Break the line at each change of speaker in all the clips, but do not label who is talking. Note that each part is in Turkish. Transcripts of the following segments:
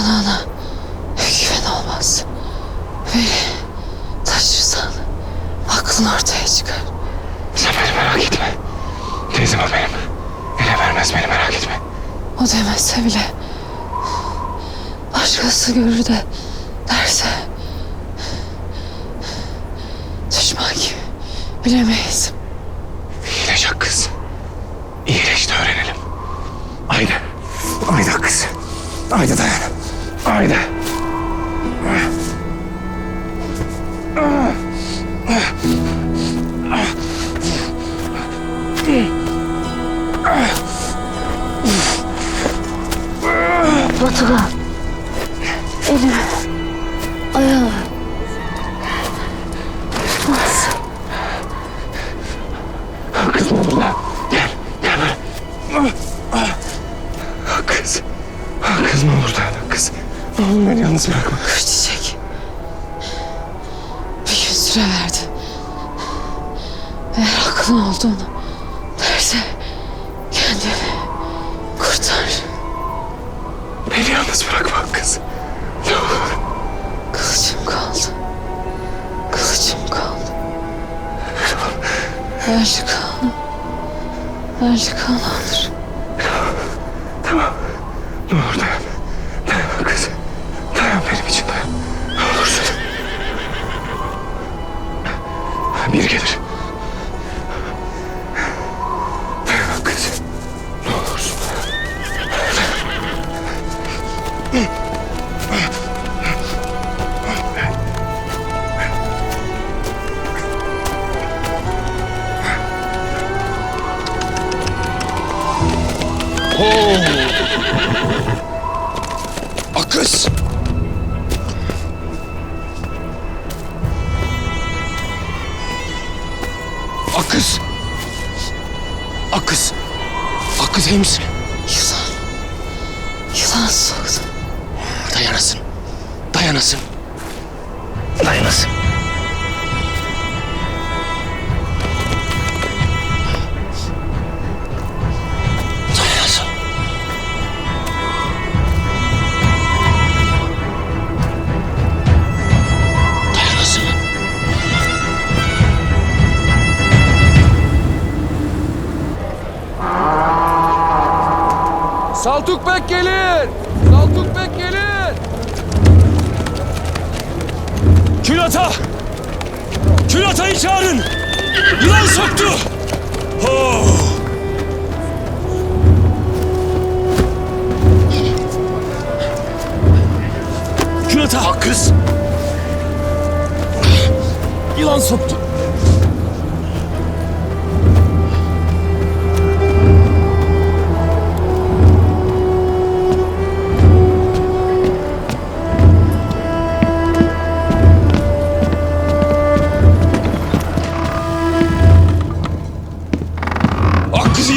Bana ona güven olmaz. Beni taşırsan aklın ortaya çıkar.
Sen beni merak etme. Teyzem o benim. Ele vermez beni merak etme.
O demezse bile başkası görür de derse düşman gibi bilemeyiz.
Haydi.
Batuhan. Süre verdi. Eğer aklın olduğunu derse kendini kurtar.
Beni yalnız bırakma kız. Ne olur.
Kılıcım kaldı. Kılıcım kaldı. Erli kanı. Erli kanı alır.
Akız. Akız. Akız. Akız iyi misin?
Yılan. Yılan soktu.
Dayanasın. Dayanasın. Dayanasın.
Külata! Külata'yı çağırın! Yılan soktu! Oh! Külata! Kız! Yılan soktu.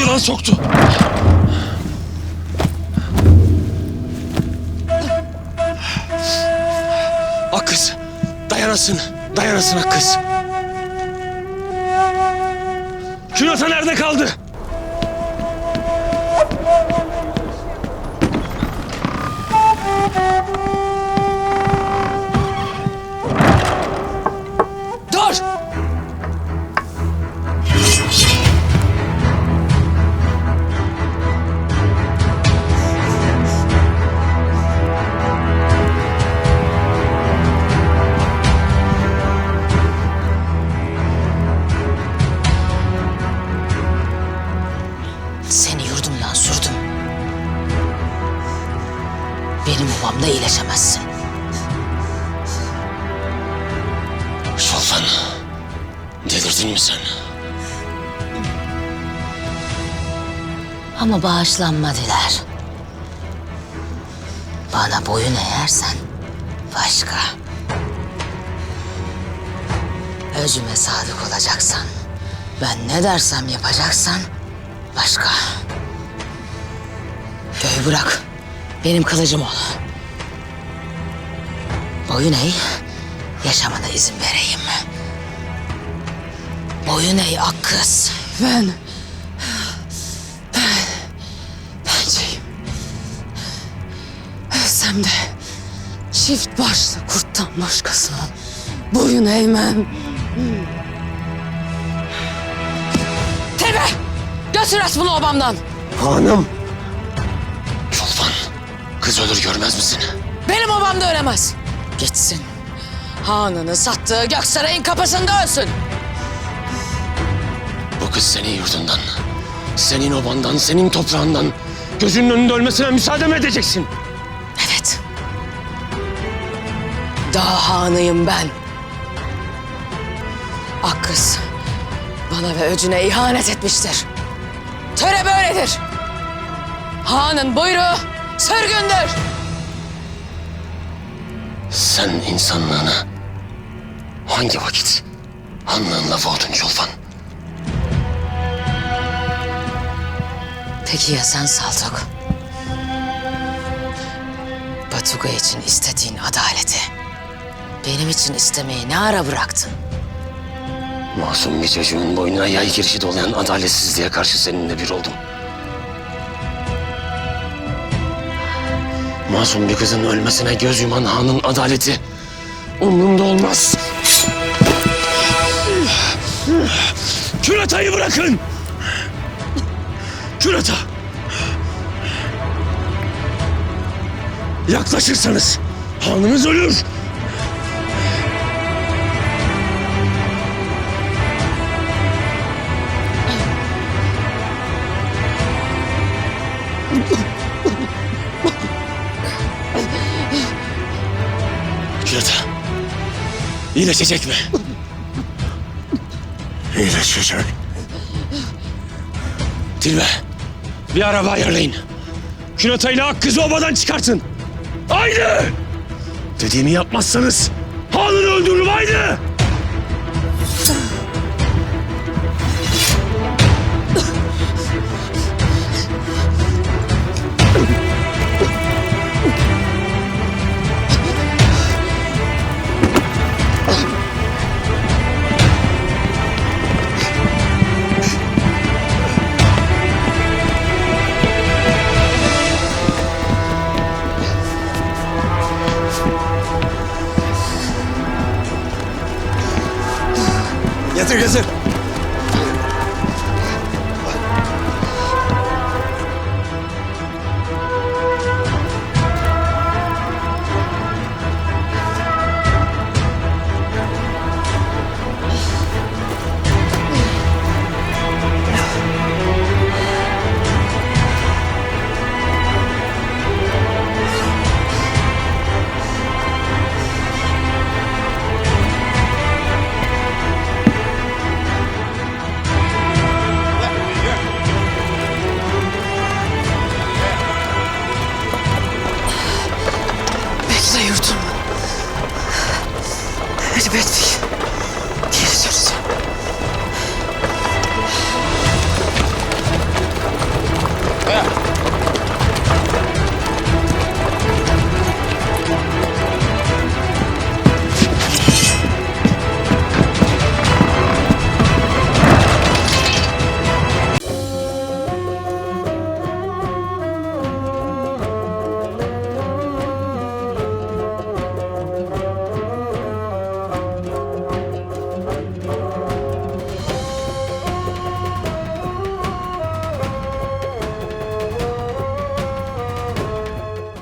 Yılan soktu. Ak kız. Dayanasın. Dayanasın ak kız. Külata nerede kaldı?
Yurdumdan sürdüm. Benim obamda iyileşemezsin.
Şolfan. Delirdin mi sen?
Ama bağışlanma diler. Bana boyun eğersen başka. Özüme sadık olacaksan, ben ne dersem yapacaksan başka. Göğü bırak, benim kılıcım ol. Boyun eğ, yaşamana izin vereyim. Boyun eğ ak kız.
Ben... Ben... Benceyim. Ölsem de Çift başlı kurttan başkasına boyun eğmem. Tebe! Götür at bunu obamdan.
Hanım. Kız ölür görmez misin?
Benim obam da ölemez. Gitsin. Hanını sattığı Göksaray'ın kapısında ölsün.
Bu kız senin yurdundan, senin obandan, senin toprağından gözünün önünde ölmesine müsaade mi edeceksin?
Evet. Daha hanıyım ben. Ak kız bana ve öcüne ihanet etmiştir. Töre böyledir. Hanın buyruğu sürgündür.
Sen insanlığını hangi vakit anlığınla boğdun Çolpan?
Peki ya sen Saltuk? Batuga için istediğin adaleti benim için istemeyi ne ara bıraktın?
Masum bir çocuğun boynuna yay girişi dolayan adaletsizliğe karşı seninle bir oldum. Masum bir kızın ölmesine göz yuman hanın adaleti umrumda olmaz. Küratayı bırakın! Kürata! Yaklaşırsanız hanımız ölür. İyileşecek mi? İyileşecek. Tilbe. Bir araba ayarlayın. Kürata ile Akkız'ı obadan çıkartın. Haydi! Dediğimi yapmazsanız hanını öldürürüm haydi!
getir getir.